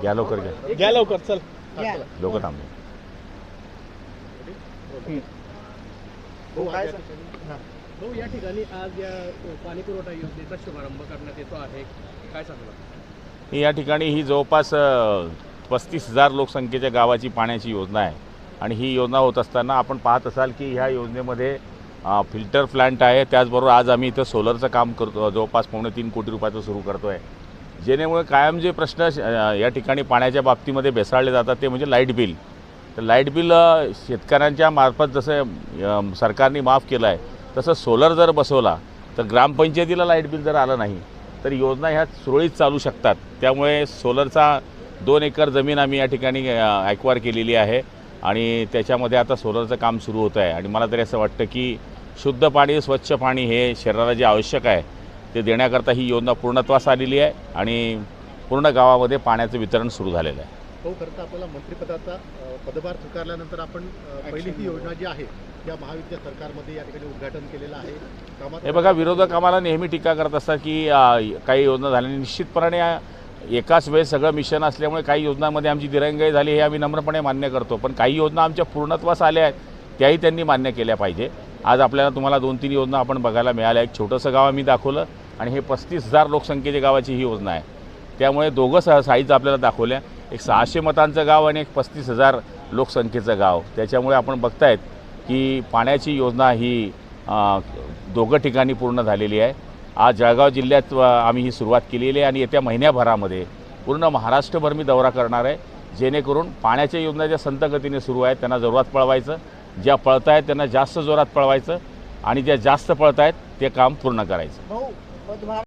घ्या लवकर घ्या. घ्या लवकर चल. लोक थांबले भाऊ या ठिकाणी. आज या पाणी पुरवठा योजनेचा शुभारंभ करण्यात येतो आहे. काय सांगणार या ठिकाणी ही जवळपास पस्तीस हजार लोकसंख्येच्या गावाची पाण्याची योजना आहे. आणि ही योजना होत असताना आपण पाहत असाल की ह्या योजनेमध्ये फिल्टर प्लांट आहे. त्याचबरोबर आज आम्ही इथं सोलरचं काम करतो. जवळपास पावणे तीन कोटी रुपयाचं सुरू करतो आहे जेणेमुळे कायम जे प्रश्न या ठिकाणी पाण्याच्या बाबतीमध्ये बेसाळले जातात ते म्हणजे लाइट बिल. तर लाइट बिल शेतकऱ्यांच्या मार्फत जसं सरकारने माफ केलं आहे तसं सोलर जर बसवला तर ग्रामपंचायतीला लाइट बिल जर आलं नाही तर योजना ह्या सुरळीत चालू शकतात. त्यामुळे सोलरचा दोन एकर जमीन आम्ही या ठिकाणी ॲक्वायर केलेली आहे. आणि त्याच्यामध्ये आता सोलरचं काम सुरू होतं आहे. आणि मला तरी असं वाटतं की शुद्ध पाणी स्वच्छ पाणी हे शरीराला जे आवश्यक आहे ते देण्याकरता ही योजना पूर्णत्वास आलेली आहे आणि पूर्ण गावामध्ये पाण्याचं वितरण सुरू झालेलं आहे. हो खरं तर आपल्याला मंत्रिपदाचा पदभार स्वीकारल्यानंतर आपण पहिली ही योजना जी आहे त्या महायुद्ध सरकारमध्ये या ठिकाणी उद्घाटन केलेलं आहे. हे बघा विरोधक आम्हाला नेहमी टीका करत असतात की काही योजना झाल्या नाही. निश्चितपणे एकाच वेळेस सगळं मिशन असल्यामुळे काही योजनांमध्ये आमची दिरंगाई झाली हे आम्ही नम्रपणे मान्य करतो. पण काही योजना आमच्या पूर्णत्वास आल्या आहेत त्याही त्यांनी मान्य केल्या पाहिजे. आज आपल्याला तुम्हाला दोन तीन योजना आपण बघायला मिळाल्या. एक छोटंसं गाव आम्ही दाखवलं आणि हे पस्तीस हजार लोकसंख्येच्या गावाची ही योजना आहे. त्यामुळे दोघं सह साईज आपल्याला दाखवल्या. एक सहाशे मतांचं गाव आणि एक पस्तीस हजार लोकसंख्येचं गाव. त्याच्यामुळे आपण बघतायत की पाण्याची योजना ही दोघं ठिकाणी पूर्ण झालेली आहे. आज जळगाव जिल्ह्यात आम्ही ही सुरुवात केलेली आहे आणि येत्या महिन्याभरामध्ये पूर्ण महाराष्ट्रभर मी दौरा करणार आहे. जेणेकरून पाण्याच्या योजना ज्या संत गतीने सुरू आहेत त्यांना जोरात पळवायचं. ज्या पळत आहेत त्यांना जास्त जोरात पळवायचं. आणि ज्या जास्त पळत आहेत ते काम पूर्ण करायचं.